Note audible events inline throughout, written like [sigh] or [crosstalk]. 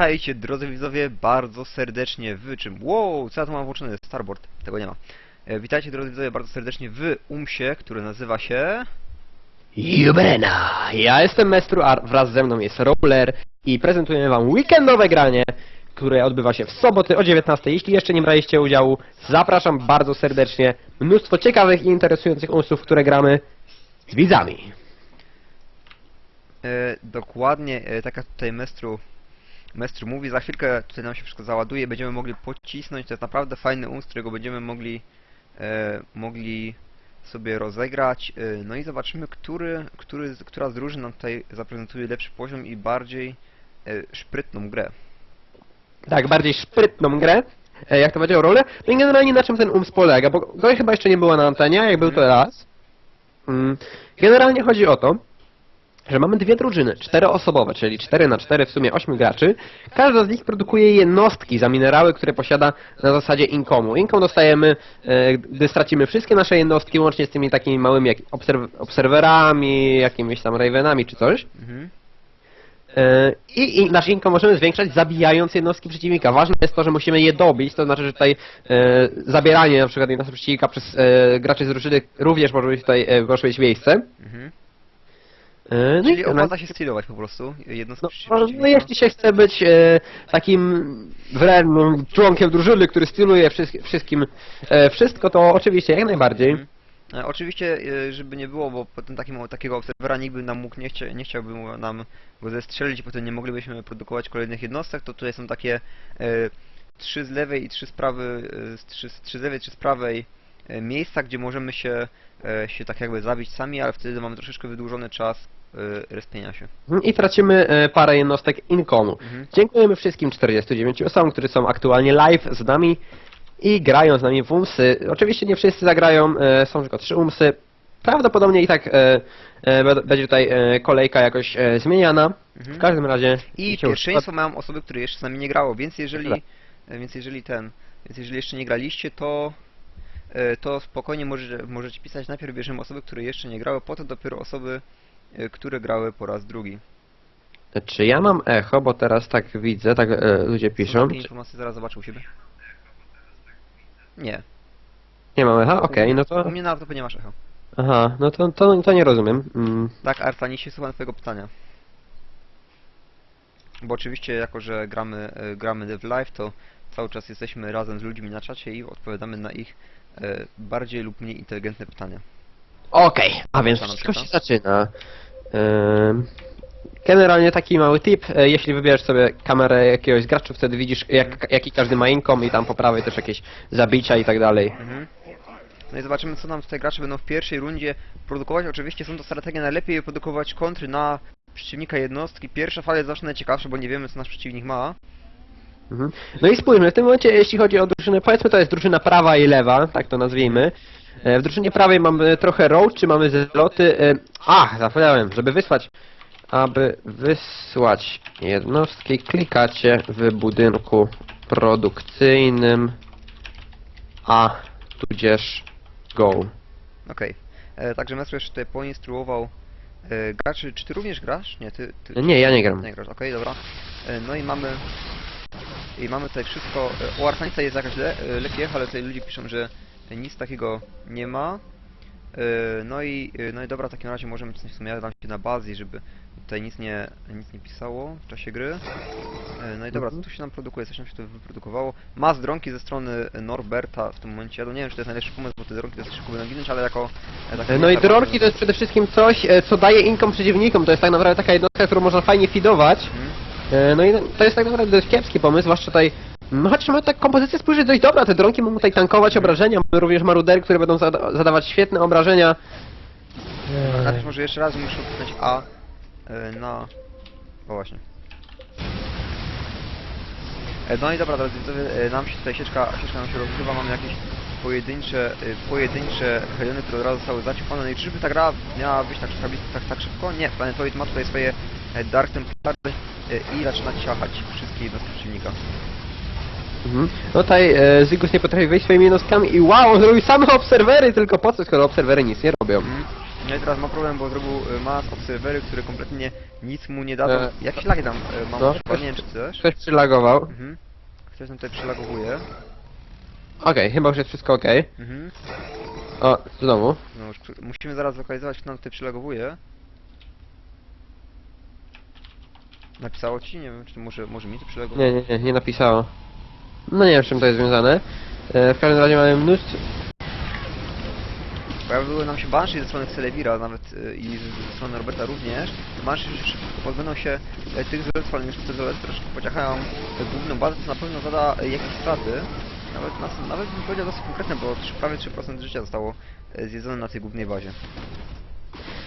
Witajcie drodzy widzowie bardzo serdecznie w czym? Wow, co ja tu mam włączony? Starboard, tego nie ma. E, witajcie drodzy widzowie bardzo serdecznie w UMSie, który nazywa się... Jubrena! Ja jestem Mestru, a wraz ze mną jest Roller i prezentujemy wam weekendowe granie, które odbywa się w soboty o 19. Jeśli jeszcze nie braliście udziału, zapraszam bardzo serdecznie. Mnóstwo ciekawych i interesujących umysłów, w które gramy z widzami. E, dokładnie, e, taka tutaj Mestru... Mestru mówi, za chwilkę tutaj nam się wszystko załaduje, będziemy mogli pocisnąć, to jest naprawdę fajny um, z którego będziemy mogli... E, mogli sobie rozegrać, e, no i zobaczymy, który, który, która z drużyn nam tutaj zaprezentuje lepszy poziom i bardziej e, szprytną grę. Tak, bardziej szprytną grę, e, jak to powiedział Roller. No i generalnie na czym ten ums polega, bo go chyba jeszcze nie było na antenie, jak był to raz. Mm, Generalnie chodzi o to, że mamy dwie drużyny, czteroosobowe, czyli 4 na 4 w sumie 8 graczy. Każda z nich produkuje jednostki za minerały, które posiada na zasadzie incomu. Income dostajemy, e, gdy stracimy wszystkie nasze jednostki, łącznie z tymi takimi małymi jak obserw obserwerami, jakimiś tam ravenami czy coś. Mhm. E, I, I nasz income możemy zwiększać zabijając jednostki przeciwnika. Ważne jest to, że musimy je dobić, to znaczy, że tutaj e, zabieranie na przykład jednostki przeciwnika przez e, graczy z drużyny również może być tutaj e, może mieć miejsce. Mhm. E, no Czyli opłaca się stylować po prostu jednostki no, przeciw- no, no przeciwnika. jeśli się chce być e, takim wrednym członkiem drużyny, który styluje wszystkim, wszystkim e, wszystko, to oczywiście jak najbardziej. Mhm. E, Oczywiście, e, żeby nie było, bo potem takim, takiego obserwera nikt by nam mógł, nie, chcia, nie chciałby mu- nam go zestrzelić i potem nie moglibyśmy produkować kolejnych jednostek, to tutaj są takie e, trzy z lewej i trzy z prawej, e, z trzy, z- trzy z lewej, trzy z prawej e, miejsca, gdzie możemy się, e, się tak jakby zabić sami, ale wtedy mamy troszeczkę wydłużony czas respienia się. Mhm, I tracimy e, parę jednostek incomu. Mhm. Dziękujemy wszystkim 49 osobom, którzy są aktualnie live z nami i grają z nami w umsy. Oczywiście nie wszyscy zagrają, e, są tylko trzy umsy. Prawdopodobnie i tak e, będzie tutaj kolejka jakoś zmieniana. Mhm. W każdym razie... I pierwszeństwo mają osoby, które jeszcze z nami nie grało, więc jeżeli, więc jeżeli ten, więc jeżeli jeszcze nie graliście, to to spokojnie może, możecie pisać. Najpierw bierzemy osoby, które jeszcze nie grały, potem dopiero osoby, e, które grały po raz drugi. Czy ja mam echo, bo teraz tak widzę, tak e, ludzie Są piszą. takie informacje zaraz zobaczę u siebie. Nie. Nie mam echa? Okej, no to... U mnie na laptopie nie masz echo. Aha, no to, to, to nie rozumiem. Mm. Tak, Artanisie, słucham twojego pytania. Bo oczywiście, jako że gramy, e, gramy Dev Live, to cały czas jesteśmy razem z ludźmi na czacie i odpowiadamy na ich e, bardziej lub mniej inteligentne pytania. Okej, a więc wszystko się zaczyna. Ym, Generalnie taki mały tip, e, jeśli wybierzesz sobie kamerę jakiegoś gracza, wtedy widzisz jak, jaki każdy ma income i tam po prawej też jakieś zabicia i tak dalej. Mhm. No i zobaczymy, co nam tutaj gracze będą w pierwszej rundzie produkować. Oczywiście są to strategie najlepiej produkować kontry na przeciwnika jednostki. Pierwsza fala jest zawsze najciekawsza, bo nie wiemy, co nasz przeciwnik ma. Mhm. No i spójrzmy, w tym momencie jeśli chodzi o drużynę, powiedzmy to jest drużyna prawa i lewa, tak to nazwijmy. E, W drużynie prawej mamy trochę road, czy mamy zeloty. e, Ach, zapomniałem, żeby wysłać, aby wysłać jednostki, klikacie w budynku produkcyjnym, a tudzież go. Okej. E, Także jeszcze tutaj poinstruował e, graczy. Czy ty również grasz? Nie, ty... ty Nie, ja nie gram. Nie grasz, okej, dobra. E, No i mamy... I mamy tutaj wszystko... e, Artanica jest jakaś le, e, lepiej, ale tutaj ludzie piszą, że nic takiego nie ma. E, No i, e, no i dobra, w takim razie możemy w sumie ja dam się na bazie, żeby tutaj nic nie, nic nie pisało w czasie gry. E, No i dobra, co Mhm. tu się nam produkuje? Coś nam się tu wyprodukowało. Ma dronki ze strony Norberta w tym momencie. Ja to nie wiem, czy to jest najlepszy pomysł, bo te dronki to szybko będą ginąć, ale jako... E, No i dronki to jest przede wszystkim coś, co daje income przeciwnikom. To jest tak naprawdę taka jednostka, którą można fajnie feedować. E, No i to jest tak naprawdę dość kiepski pomysł, zwłaszcza tutaj... No chociaż mamy tak kompozycję spojrzeć dość dobra, te dronki mogą tutaj tankować obrażenia, mamy również marudery, które będą zada zadawać świetne obrażenia. Znaczy może jeszcze raz muszę wpisać A e, na... O właśnie. E, No i dobra, drodzy widzowie, e, nam się tutaj sieczka, sieczka nam się rozgrywa, mamy jakieś pojedyncze, e, pojedyncze heliony, które od razu zostały zaciupane. No i czyżby ta gra miała być tak, tak, tak, tak szybko? Nie, Planetoid ma tutaj swoje e, Dark Templary e, i zaczyna ciachać wszystkie jednostki przeciwnika. Mhm. No tutaj e, Zygus nie potrafi wejść swoimi jednostkami i wow, on zrobił same obserwery, tylko po co, skoro obserwery nic nie robią. Mhm. No i teraz ma problem, bo zrobił y, mas obserwery, które kompletnie nic mu nie dadzą. E, Jakieś lagi tam y, mam, no, no, nie wiem czy. Ktoś przylagował. Mhm. Ktoś nam tutaj przylagowuje. Okej, chyba już jest wszystko okej. Mhm. O, znowu. No już przy- musimy zaraz lokalizować, kto nam tutaj przylagowuje. Napisało ci? Nie wiem, czy to może, może mi to przylagowuje? Nie, nie, nie, nie napisało. No nie wiem, z czym to jest związane. E, w każdym razie mamy mnóstwo... Pojawiły nam się Banshee ze strony Celebira nawet y, i ze strony Roberta również. Banshee już szybko pozbędą się e, tych ZZ, ale niestety ZZ troszkę pociachają e, główną bazę, co na pewno zada e, jakieś straty. Nawet, nas, nawet bym powiedział dosyć konkretne, bo prawie 3% życia zostało e, zjedzone na tej głównej bazie.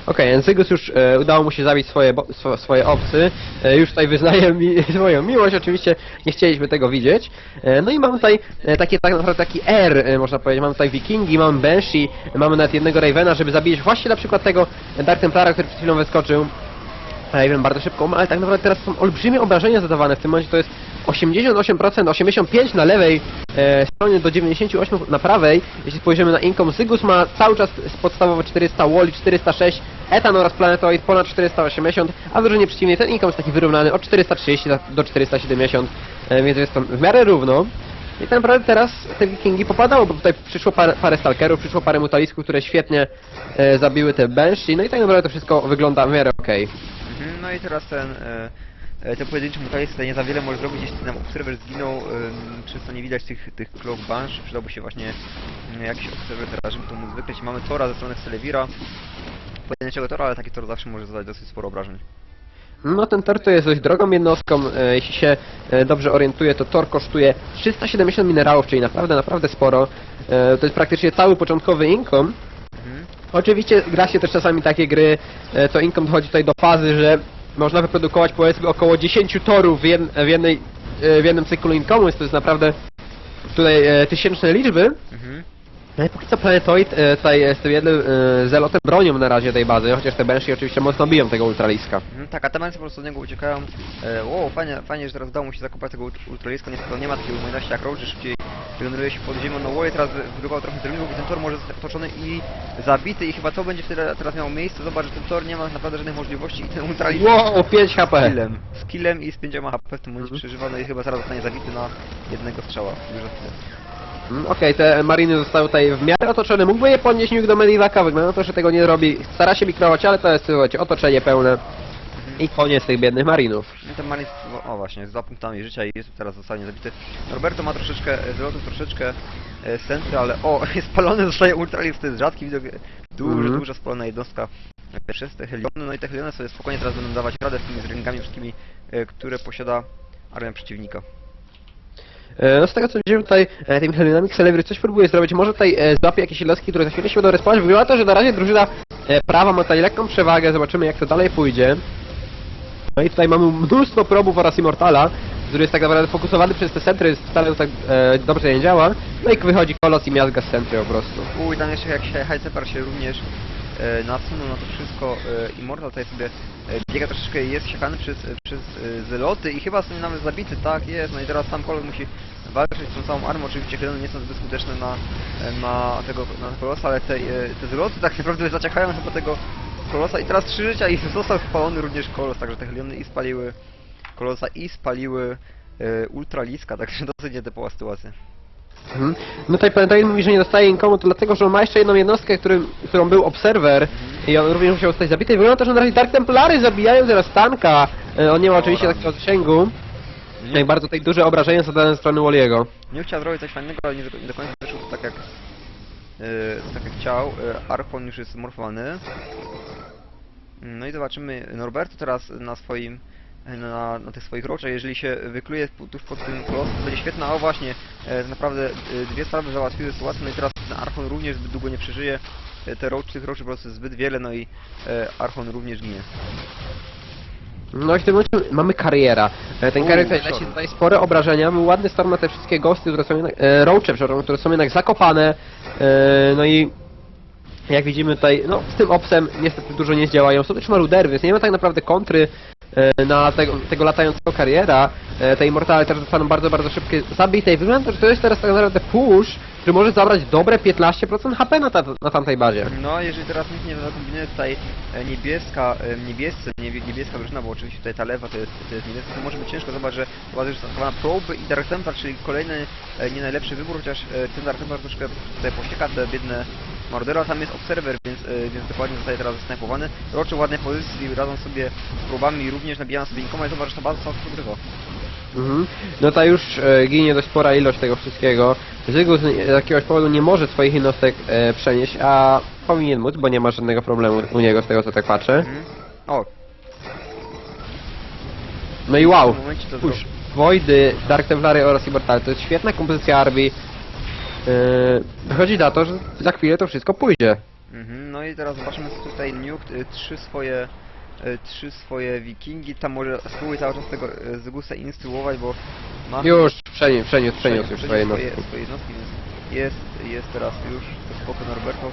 Okej, Enzygus już e, udało mu się zabić swoje, bo, swo, swoje obcy. E, już tutaj wyznaje mi [laughs] swoją miłość, oczywiście nie chcieliśmy tego widzieć. E, no i mamy tutaj e, takie tak naprawdę taki R, e, można powiedzieć. Mamy tutaj Wikingi, mamy Banshee, mamy nawet jednego Ravena, żeby zabić właśnie na przykład tego Dark Templara, który przed chwilą wyskoczył. Raven bardzo szybko, ale tak naprawdę teraz są olbrzymie obrażenia zadawane. W tym momencie to jest 88%, 85 na lewej e, stronie do 98 na prawej. Jeśli spojrzymy na income, Zygus ma cały czas z podstawowo 400, Wally 406, Etan oraz Planetoid ponad 480, a w drużynie przeciwnej ten income jest taki wyrównany od 430 do- do 470, e, więc jest to w miarę równo. I tak naprawdę teraz te wikingi popadało, bo tutaj przyszło parę, parę stalkerów, przyszło parę mutalisków, które świetnie e, zabiły te Banshee, no i tak naprawdę to wszystko wygląda w miarę okej. Mhm, no i teraz ten, e, e, ten pojedynczy mutalist tutaj nie za wiele może zrobić, jeśli nam obserwer zginął, ym, przez co nie widać tych, tych clock bansh, przydałby się właśnie mm, jakiś obserwer teraz, żeby to móc wykryć. Mamy Tora ze strony Celevira, pojedynczego Tora, ale taki Tor zawsze może zadać dosyć sporo obrażeń. No ten tor to jest dość drogą jednostką, e, jeśli się e, dobrze orientuję, to tor kosztuje 370 minerałów, czyli naprawdę, naprawdę sporo. E, to jest praktycznie cały początkowy income. Mhm. Oczywiście gra się też czasami takie gry, e, to income dochodzi tutaj do fazy, że można wyprodukować powiedzmy około 10 torów w, jed, w, jednej, e, w jednym cyklu income'u, więc to jest naprawdę tutaj e, tysięczne liczby. Mhm. No i póki co Planetoid e, tutaj jest tym jednym e, zelotem bronią na razie tej bazy, chociaż te Banshee oczywiście mocno biją tego Ultraliska. Mhm, tak, a te po prostu od niego uciekają. E, wow, fajnie, fajnie, że teraz udało mu się zakopać tego ult- ultraliska, niestety on nie ma takiej umiejętności jak Roach, że szybciej generuje się pod ziemią. No Łoje teraz wy- wybudował trochę terminów, i ten tor może zostać otoczony i zabity i chyba to będzie wtedy teraz miało miejsce. Zobacz, że ten tor nie ma tak naprawdę żadnych możliwości i ten ultralisk Wow, 5 HP! skillem, skillem i z 5 HP w tym momencie Mhm. przeżywa, no i chyba zaraz zostanie zabity na jednego strzała. Już za chwilę. Mm, Okej, te mariny zostały tutaj w miarę otoczone. Mógłby je podnieść nikt do Medivaka, wygląda na to, że tego nie robi. Stara się mikrować, ale to jest słuchajcie, otoczenie pełne. I koniec tych biednych marinów. No ten Marin, o właśnie, z dwa punktami życia i jest teraz zostanie zabity. Roberto ma troszeczkę zwrotów, troszeczkę e, sensy, ale o, [laughs] jest spalony, zostaje ultralist, to jest rzadki widok, e, duża, Mhm. duża spalona jednostka przez te heliony, no i te heliony sobie spokojnie teraz będą dawać radę z tymi zringami wszystkimi, e, które posiada armia przeciwnika. E, No z tego co widzimy tutaj, e, tymi helionami Celebry coś próbuje zrobić. Może tutaj e, złapie jakieś jednostki, które za chwilę się będą respawnować. Wygląda to, że na razie drużyna e, prawa ma tutaj lekką przewagę. Zobaczymy jak to dalej pójdzie. No i tutaj mamy mnóstwo probów oraz Immortala, który jest tak naprawdę fokusowany przez te centry, wcale tak e, dobrze nie działa. No i wychodzi kolos i miazga z centry po prostu. Uj, tam jeszcze jak się Highcepar się również e, nasunął na to wszystko. E, Immortal tutaj sobie e, biega troszeczkę jest siekany przez, przez zeloty i chyba zostanie nawet zabity, tak jest. No i teraz sam kolos musi walczyć z tą całą armą. Oczywiście Heleny nie są zbyt skuteczne na, na tego na kolosa, ale te, te zeloty tak naprawdę zaciekają chyba tego kolosa i teraz trzy życia i [laughs] został spalony również kolos, także te Heliony i spaliły kolosa i spaliły e, ultraliska, także [laughs] dosyć nietypowa sytuacja. Mhm. No tutaj Planetarium mówi, że nie dostaje nikomu, to dlatego, że on ma jeszcze jedną jednostkę, którym, którą był Obserwer i on również musiał zostać zabity. I wygląda to, że na razie Dark Templary zabijają teraz tanka. E, On nie ma oczywiście takiego zasięgu. No i bardzo tutaj duże obrażenia zadane ze strony Walliego. Nie chciał zrobić coś fajnego, ale nie, do- nie do końca wyszło to tak jak, yy, tak jak chciał. Yy, Archon już jest morfowany. No i zobaczymy Norberto teraz na swoim na, na tych swoich roczach, jeżeli się wykluje tuż pod tym kolosem, to będzie świetna, o właśnie, e, naprawdę e, dwie sprawy załatwiły sytuację, no i teraz ten Archon również zbyt długo nie przeżyje, e, te roczy, tych roczy po prostu zbyt wiele, no i Archon również ginie. No i w tym momencie mamy kariera. Ten karier tutaj leci tutaj spore obrażenia. Był ładny storm na te wszystkie ghosty, które są jednak, e, roache, które są jednak zakopane. E, no i jak widzimy tutaj, no z tym opsem niestety dużo nie zdziałają. Są też marudery, więc nie ma tak naprawdę kontry na tego, tego latającego kariera. E, te immortale też zostaną bardzo, bardzo szybkie zabite i wygląda, że to jest teraz tak naprawdę push który może zabrać dobre 15% HP na, ta, na tamtej bazie. No, jeżeli teraz nic nie kombinuje tutaj e, niebieska, e, niebiescy, niebie- niebieska drużyna, bo oczywiście tutaj ta lewa to jest, to jest niebieska, to może być ciężko, zobacz, że chyba już zastosowana proby i Dark Templar, czyli kolejny e, nie najlepszy wybór, chociaż e, ten Dark Templar troszkę tutaj pościeka te biedne Mordera, tam jest Observer, więc, e, więc dokładnie zostaje teraz zasnajpowany. Roczy ładnej pozycji, radzą sobie z próbami, również nabijają sobie inkoma i zobacz, że ta baza całkiem podrywa. Mhm. No to już e, ginie dość spora ilość tego wszystkiego. Zygu z jakiegoś powodu nie może swoich jednostek e, przenieść, a powinien móc, bo nie ma żadnego problemu u niego z tego co tak patrzę. Mhm. O, No i wow, w tym momencie to spójrz, Voidy, Dark Templary oraz Immortal, to jest świetna kompozycja Arby. Yy, wychodzi na to, że za chwilę to wszystko pójdzie. Mhm, no i teraz zobaczymy co tutaj Nuke y, trzy swoje y, trzy swoje wikingi, tam może spróbuj cały czas tego y, Zygusa instruować, bo ma Już, przeniósł, przeniósł, przeniósł już swoje jednostki. swoje jednostki, więc jest, jest teraz już spoko Norberto,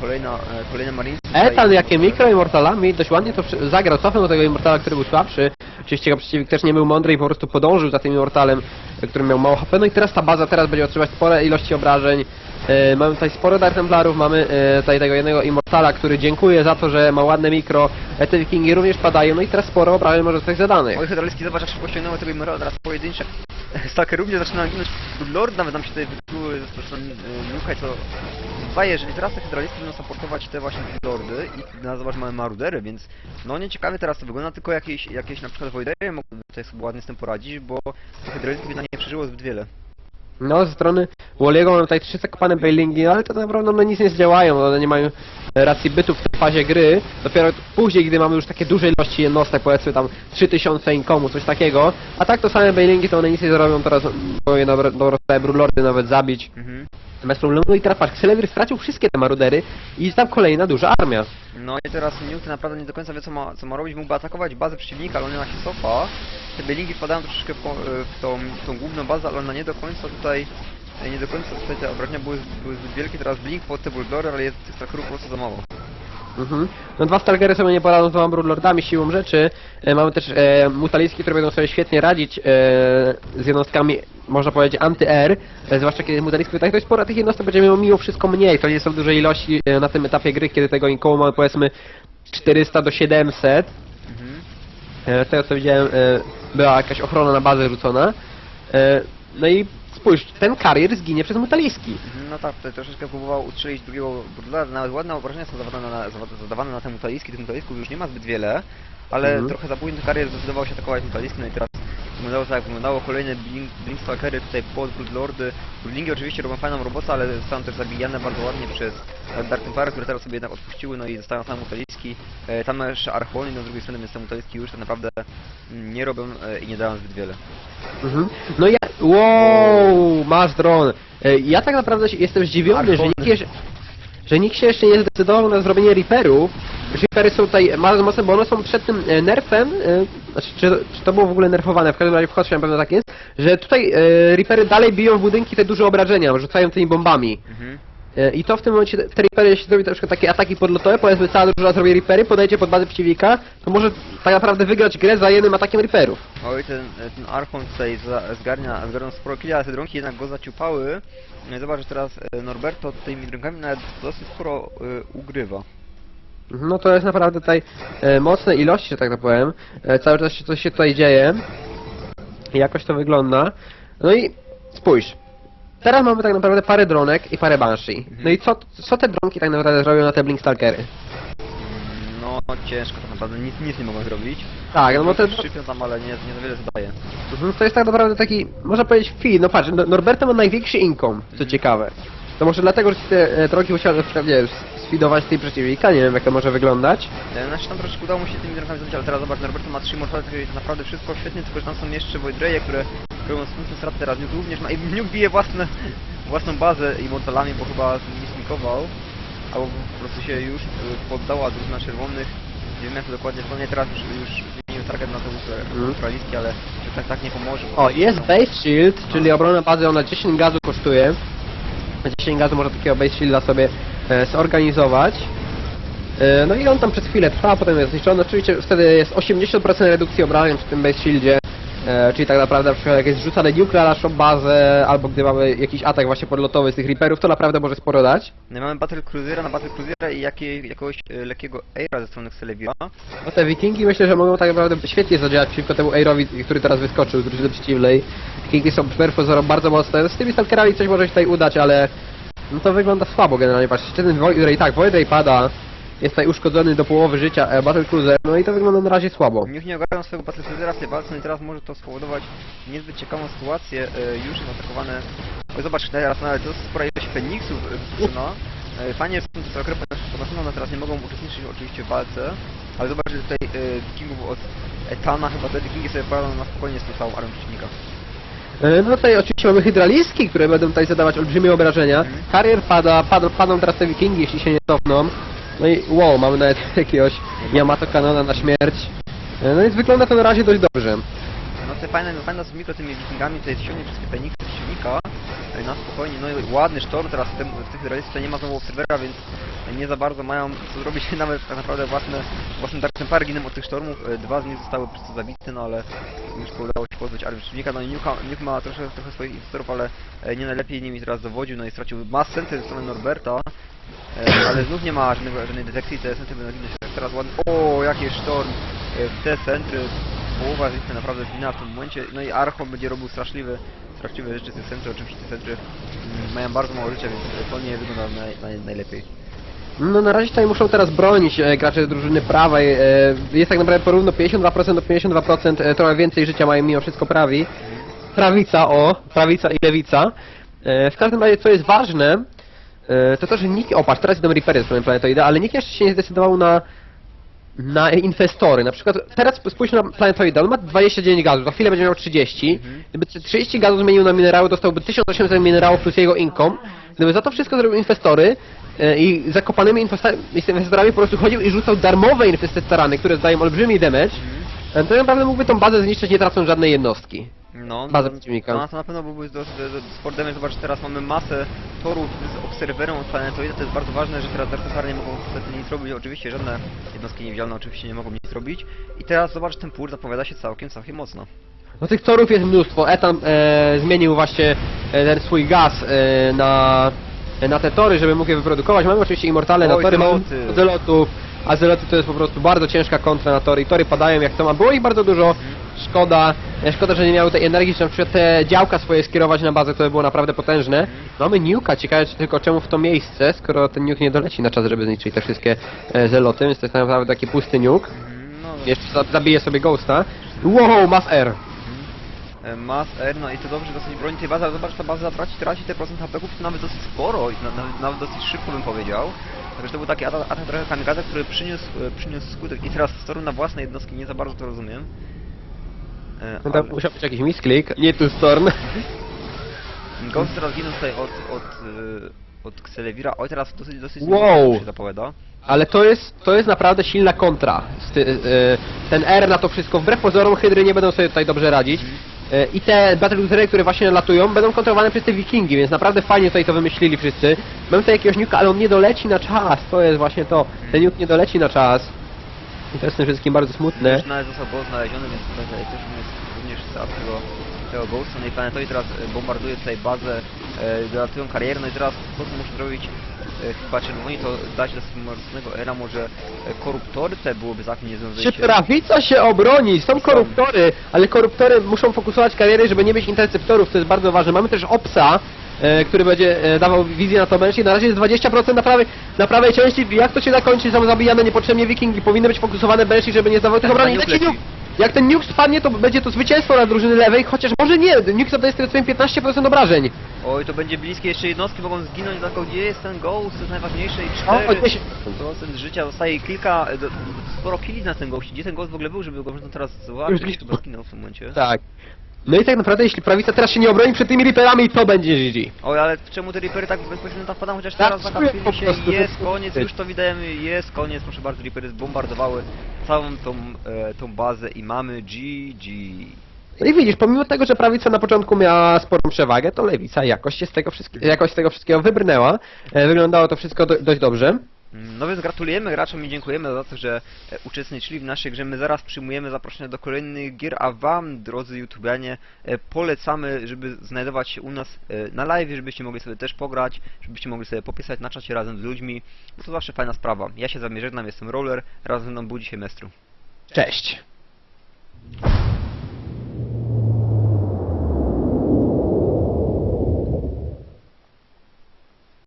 kolejna, y, kolejna Marines. Etan jakie mikro Immortalami dość ładnie to zagrał, cofnął do tego Immortala, który był słabszy. Oczywiście jego przeciwnik też nie był mądry i po prostu podążył za tym Immortalem, e, który miał mało HP. No i teraz ta baza teraz będzie otrzymać spore ilości obrażeń. E, mamy tutaj sporo Dark Templarów, mamy e, tutaj tego jednego Immortala, który dziękuję za to, że ma ładne mikro. E, te Wikingi również padają, no i teraz sporo obrażeń może zostać zadanych. Oj, Hydraliski, zobacz jak szybko ściągnęły tego Immortala, teraz pojedyncze. [laughs] Stalker również zaczyna ginąć. Lord nawet nam się tutaj wytykuły, zaczyna y, nukać, zdaje, jeżeli teraz te Hydraliski będą supportować te właśnie Lordy i na zobacz mamy Marudery, więc no nieciekawie teraz to wygląda, tylko jakieś, jakieś na przykład Wojdery mogłyby tutaj sobie ładnie z tym poradzić, bo Hydralisków jednak nie przeżyło zbyt wiele. No, ze strony Walliego mamy tutaj trzy zakopane bailingi, ale to naprawdę one nic nie zdziałają, one nie mają racji bytu w tej fazie gry. Dopiero później, gdy mamy już takie duże ilości jednostek, powiedzmy tam 3000 inkomu, coś takiego, a tak to same bailingi to one nic nie zrobią, teraz bo je brulordy nawet zabić Mhm. Problemu. No i teraz patrz, stracił wszystkie te marudery i jest tam kolejna duża armia. No i teraz Newt naprawdę nie do końca wie co ma, co ma robić, mógłby atakować bazę przeciwnika, ale ona się cofa. Te bailingi wpadają troszeczkę w, po- w, tą, w tą główną bazę, ale ona nie do końca tutaj, e, nie do końca tutaj te obrażenia były, były zbyt wielkie, teraz blink pod te bulldory, ale jest tych stalkerów po prostu za mało. Mhm. No dwa Stalkery sobie nie poradzą z dwoma Brudlordami siłą rzeczy. E, mamy też e, Mutaliski, które będą sobie świetnie radzić e, z jednostkami, można powiedzieć, anty-air. E, zwłaszcza kiedy Mutaliski tutaj dość sporo tych jednostek będzie miało mimo wszystko mniej. To nie są duże ilości e, na tym etapie gry, kiedy tego inkoło mamy powiedzmy 400 do 700. Mhm. E, z tego co widziałem, e, była jakaś ochrona na bazę rzucona. E, no i spójrz, ten karier zginie przez Mutaliski. Mhm, No tak, tutaj troszeczkę próbował ustrzelić drugiego brudlara, nawet ładne obrażenia są zadawane na, zada- zadawane na te mutaliski, tych mutalisków już nie ma zbyt wiele, ale Mhm. trochę za późno karier zdecydował się atakować mutaliski, no i teraz wyglądało tak wyglądało, kolejne blink, blink stalkery tutaj pod broodlordy, broodlingi oczywiście robią fajną robotę, ale zostają też zabijane bardzo ładnie przez Dark Templar, które teraz sobie jednak odpuściły, no i zostają same mutaliski, e, tam jeszcze Archony, no z drugiej strony więc te mutaliski już tak naprawdę mm, nie robią e, i nie dają zbyt wiele. Mhm. No ja... Wow, masz dron. E, Ja tak naprawdę jestem zdziwiony, że nikt, jeszcze, że nikt się jeszcze nie zdecydował na zrobienie Reaperów. Reapery są tutaj bardzo mocne, bo one są przed tym e, nerfem, e, znaczy czy, czy to było w ogóle nerfowane, w każdym razie w Hotrze na pewno tak jest, że tutaj e, Reapery dalej biją w budynki te duże obrażenia, rzucają tymi bombami. Mhm. E, I to w tym momencie, te Reapery, jeśli zrobi troszkę takie ataki podlotowe, powiedzmy cała drużyna zrobi Reapery, podejdzie pod bazę przeciwnika, to może tak naprawdę wygrać grę za jednym atakiem Reaperów. Oj, ten, ten Archon tutaj za, zgarnia, zgarnia sporo killi, ale te dronki jednak go zaciupały. No i zobacz, że teraz e, Norberto tymi dronkami nawet dosyć sporo e, ugrywa. No to jest naprawdę tutaj e, mocne ilości, że tak to powiem. E, cały czas się coś się tutaj dzieje. Jakoś to wygląda. No i spójrz. Teraz mamy tak naprawdę parę dronek i parę banshee. No i co, co te dronki tak naprawdę zrobią na te Blinkstalkery? Mm, No ciężko tak naprawdę, nic, nic nie mogą zrobić. Tak, no bo te... Szczypią tam, ale nie, nie za wiele zdaje. Mhm, To jest tak naprawdę taki, można powiedzieć, feed. No patrz, no- Norberto ma największy income, co ciekawe. To może dlatego, że te e, drogi przykład, nie wiem, sfidować tej przeciwnika, nie wiem jak to może wyglądać. E, Znaczy tam troszeczkę udało mu się tymi dronkami zrobić, ale teraz zobacz, Norberto ma trzy mortale, które jest naprawdę wszystko świetnie, tylko że tam są jeszcze Voidreje, które robią smutne straty teraz. Nuke również ma i Nuke bije własne, własną bazę i mortalami, bo chyba zmismikował. Albo po prostu się już y, poddała drużyna czerwonych. Nie wiem jak to dokładnie wygląda, teraz już, już zmienił target na te Mhm. ultraliski, ale tak, tak nie pomoże. bo- O, jest base shield, czyli obrona bazy, ona 10 gazu kosztuje. 10 gazu można takiego base shielda sobie e, zorganizować. E, no i on tam przez chwilę trwa, potem jest zniszczony. Oczywiście wtedy jest 80% redukcji obrażeń przy tym base shieldzie. E, czyli tak naprawdę na przykład jak jest rzucany nuke na naszą bazę, albo gdy mamy jakiś atak właśnie podlotowy z tych Reaperów, to naprawdę może sporo dać. No i mamy Battle Cruisera na Battle Cruisera i jakiej, jakiegoś e, lekkiego Aira ze strony Xelevira. No te Wikingi myślę, że mogą tak naprawdę świetnie zadziałać przeciwko temu Airowi, który teraz wyskoczył z drużyny przeciwnej. Wikingi są wbrew pozorom bardzo mocne. Z tymi Stalkerami coś może się tutaj udać, ale no to wygląda słabo generalnie. Patrzcie, ten Void Ray, tak, Void Ray pada. Jest tutaj uszkodzony do połowy życia e, Battle Cruiser, no i to wygląda na razie słabo. Niech nie ogarną swojego Battle Cruisera w tej walce, no i teraz może to spowodować niezbyt ciekawą sytuację. E, już jest atakowane... Oj, zobacz, teraz nawet dosyć spora ilość Feniksów e, wypuszczona. E, Fajnie, są Stalkery podnoszone, one teraz nie mogą uczestniczyć oczywiście w walce. Ale zobacz, że tutaj e, Wikingów od Etana, chyba te Wikingi sobie poradzą na spokojnie z tą całą armią przeciwnika. E, No tutaj oczywiście mamy hydraliski, które będą tutaj zadawać olbrzymie obrażenia. Mhm. Karier pada, padł, padną teraz te wikingi, jeśli się nie cofną. No i wow, mamy nawet [laughs] jakiegoś Yamato Kanona na śmierć. E, No więc wygląda to na razie dość dobrze. No te fajne, fajne z mikro tymi wikingami, tutaj ściągnie wszystkie Feniksy przeciwnika na spokojnie, no i ładny sztorm teraz w tym, w tych realistach nie ma znowu obserwera, więc nie za bardzo mają co zrobić, [laughs] nawet tak naprawdę własne, własnym darkiem parę giną od tych sztormów, E, dwa z nich zostały po prostu zabite, no ale już udało się pozbyć armii przeciwnika, no i Nuke, ma trochę, trochę swoich inwestorów, ale e, nie najlepiej nimi teraz dowodził, no i stracił masę centy ze strony Norberta, E, ale znów nie ma żadnego, żadnej detekcji, te centry będą ginąć teraz ładnie. O, jakie sztorm e, te centry. Połowa bitwy naprawdę zginęła w tym momencie. No i Archon będzie robił straszliwe, straszliwe rzeczy tych centry. Oczywiście te centry mm, mają bardzo mało życia, więc to nie wygląda naj, naj, najlepiej. No na razie tutaj muszą teraz bronić e, gracze drużyny prawej. E, jest tak naprawdę porówno 52% do 52%, e, trochę więcej życia mają mimo wszystko prawi. Prawica, o, prawica i lewica. E, w każdym razie co jest ważne, to to, że nikt, o patrz, teraz idą Reapery z Planetoida, ale nikt jeszcze się nie zdecydował na na inwestory. Na przykład teraz spójrz na Planetoida, on ma 29 gazów, za chwilę będzie miał 30. Mhm. Gdyby te 30 gazów zmienił na minerały, dostałby 1800 minerałów plus jego income. Gdyby za to wszystko zrobił inwestory e, i zakopanymi inwestorami po prostu chodził i rzucał darmowe inwestorany, które zdają olbrzymi damage, e, to naprawdę mógłby tą bazę zniszczyć nie tracąc żadnej jednostki. No, Baza przeciwnika. No, to na pewno byłby dość sport damage. Zobacz, teraz mamy masę torów z obserwerem od planetoida. To jest bardzo ważne, że teraz Dark nie mogą niestety nic robić. Oczywiście żadne jednostki niewidzialne oczywiście nie mogą nic robić. I teraz zobacz, ten pur zapowiada się całkiem, całkiem mocno. No tych torów jest mnóstwo. Etan e, zmienił właśnie e, ten swój gaz e, na, na te tory, żeby mógł je wyprodukować. Mamy oczywiście immortale na Oj, tory, mamy a zeloty to jest po prostu bardzo ciężka kontra na tory tory padają jak to ma. Było ich bardzo dużo, szkoda. E, Szkoda, że nie miały tej energii, żeby na przykład te działka swoje skierować na bazę, to by było naprawdę potężne. Mamy nuka, ciekawe czy tylko czemu w to miejsce, skoro ten nuke nie doleci na czas, żeby zniszczyć te wszystkie e, zeloty, więc to jest naprawdę taki pusty nuke. No, Jeszcze za- zabije sobie Ghosta. Wow, Mass Air. E, Mass R, no i to dobrze dosyć broni tej bazy, ale zobacz, ta baza traci, traci te procent HP-ków to nawet dosyć sporo nawet, nawet dosyć szybko bym powiedział. Także to był taki atak, atak trochę kamikaze, który przyniósł, e, przyniósł skutek i teraz Storm na własne jednostki nie za bardzo to rozumiem. E, No tam ale- musiał być jakiś misklik, nie tu Storm. [laughs] Ghost teraz ginął tutaj od, od, e, od Xelevira, oj teraz dosyć, dosyć Wow. się zapowiada. Ale to jest, to jest naprawdę silna kontra. Ten R na to wszystko, wbrew pozorom Hydry nie będą sobie tutaj dobrze radzić. Y, I te Battle które właśnie latują, będą kontrolowane przez te wikingi, więc naprawdę fajnie tutaj to wymyślili wszyscy. Mamy tutaj jakiegoś nuka, ale on nie doleci na czas, to jest właśnie to. Ten nuke nie doleci na czas. I to jest tym wszystkim bardzo smutne. Już został Ghost znaleziony, więc tutaj też jest również tego, tego Ghosta. No i Planetoid teraz e, bombarduje tutaj bazę, e, dolatują karierę, no i teraz to co muszę zrobić e, chyba czerwoni to dać do mocnego era, może e, koruptory te byłoby całkiem niezłe Czy prawica się obroni? Są koruptory, ale koruptory muszą fokusować kariery, żeby nie mieć interceptorów, to jest bardzo ważne. Mamy też Opsa, e, który będzie e, dawał wizję na to i na razie jest 20% na prawej, na prawej części. Jak to się zakończy? Są zabijane niepotrzebnie wikingi. Powinny być fokusowane Banshee, żeby nie zdawały tych Tak, się leci. nuke- jak ten nuke spadnie, to będzie to zwycięstwo dla drużyny lewej, chociaż może nie. Nuke zadaje swoim 15% obrażeń. Oj, to będzie bliskie, jeszcze jednostki mogą zginąć, tylko gdzie jest ten Ghost, to jest najważniejsze i O, 4 10. procent życia, zostaje kilka, e, do, sporo killi na tym gości. Gdzie ten Ghost w ogóle był, żeby go można teraz? Już Chyba zginął w tym momencie. Tak. No i tak naprawdę, jeśli prawica teraz się nie obroni przed tymi Reaperami, to będzie GG. Oj, ale czemu te Reapery tak bezpośrednio tam wpadają, chociaż Tak, teraz po zakapili się prostu, jest koniec, już to widać, jest koniec, proszę bardzo, Reapery zbombardowały całą tą, e, tą bazę i mamy GG. No i widzisz, pomimo tego, że prawica na początku miała sporą przewagę, to lewica jakoś się z tego, wszystkie, jakoś z tego wszystkiego wybrnęła. E, wyglądało to wszystko do, dość dobrze. No więc gratulujemy graczom i dziękujemy za to, że e, uczestniczyli w naszej grze. My zaraz przyjmujemy zaproszenia do kolejnych gier, a wam, drodzy youtubianie, e, polecamy, żeby znajdować się u nas na live, żebyście mogli sobie też pograć, żebyście mogli sobie popisać na czacie razem z ludźmi, bo to zawsze fajna sprawa. Ja się z wami żegnam, jestem Roller, razem ze mną był dzisiaj Mestru. Cześć!